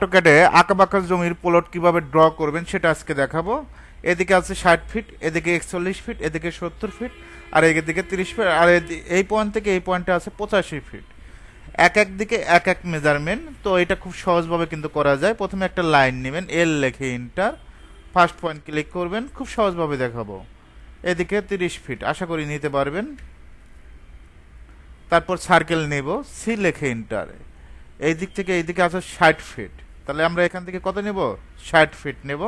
অটোক্যাডে আঁকাবাঁকা জমির প্লট কীভাবে ড্র করবেন সেটা আজকে দেখাবো। এদিকে আছে ষাট ফিট এদিকে একচল্লিশ ফিট এদিকে সত্তর ফিট আর এদিকে তিরিশ ফিট আর এই পয়েন্ট থেকে এই পয়েন্টে আছে পঁচাশি ফিট এক এক দিকে এক এক মেজারমেন্ট তো এটা খুব সহজভাবে কিন্তু করা যায়। প্রথমে একটা লাইন নেবেন এল লেখে ইন্টার ফার্স্ট পয়েন্ট ক্লিক করবেন, খুব সহজভাবে দেখাবো। এদিকে তিরিশ ফিট আশা করি নিতে পারবেন। তারপর সার্কেল নেব সি লেখে ইন্টার এই দিক থেকে এই দিকে আছে ষাট ফিট তাহলে আমরা এখান থেকে কত নেব? ষাট ফিট নেব।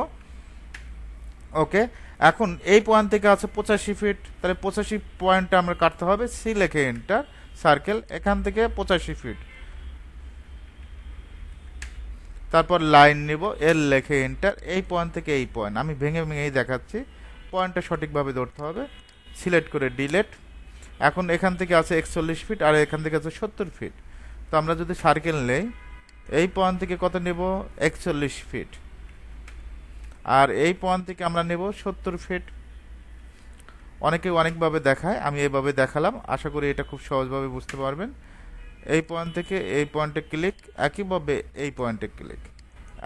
ওকে এখন এই পয়েন্ট থেকে আছে পঁচাশি ফিট তাহলে পঁচাশি পয়েন্টটা আমরা কাটতে হবে। সি লেখে এন্টার সার্কেল এখান থেকে পঁচাশি ফিট তারপর লাইন নেব এল লেখে এন্টার এই পয়েন্ট থেকে এই পয়েন্ট আমি ভেঙে ভেঙেই দেখাচ্ছি। পয়েন্টটা সঠিকভাবে ধরতে হবে। সিলেক্ট করে ডিলেট এখন এখান থেকে আছে একচল্লিশ ফিট আর এখান থেকে আছে সত্তর ফিট তো আমরা যদি সার্কেল নেই এই পয়েন্ট থেকে কত নেব? একচল্লিশ ফিট আর এই পয়েন্ট থেকে আমরা নেব সত্তর ফিট অনেকে অনেকভাবে দেখায়, আমি এইভাবে দেখালাম। আশা করি এটা খুব সহজভাবে বুঝতে পারবেন। এই পয়েন্ট থেকে এই পয়েন্টে ক্লিক একইভাবে এই পয়েন্টে ক্লিক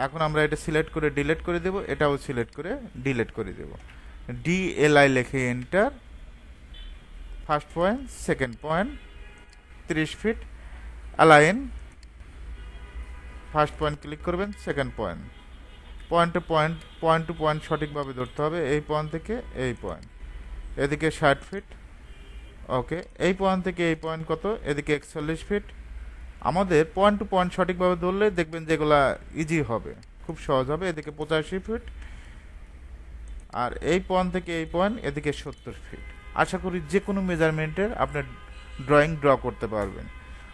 এখন আমরা এটা সিলেক্ট করে ডিলেট করে দেব, এটাও সিলেক্ট করে ডিলেট করে দেব। ডি এল আই লেখে enter first point second point তিরিশ feet align first point click করবেন, second point. Point to point point to point সঠিকভাবে ধরতে হবে, এই পয়েন্ট থেকে এই পয়েন্ট। এদিকে ষাট ফিট, ওকে, এই পয়েন্ট থেকে এই পয়েন্ট কত, এদিকে একচল্লিশ ফিট। আমাদের পয়েন্ট টু পয়েন্ট সঠিকভাবে ধরলে দেখবেন যেগুলা ইজি হবে, খুব সহজ হবে। এদিকে পঁচাশি ফিট, আর এই পয়েন্ট থেকে এই পয়েন্ট, এদিকে সত্তর ফিট। আশা করি যে কোনো মেজারমেন্টের আপনার ড্রয়িং ড্র করতে পারবেন।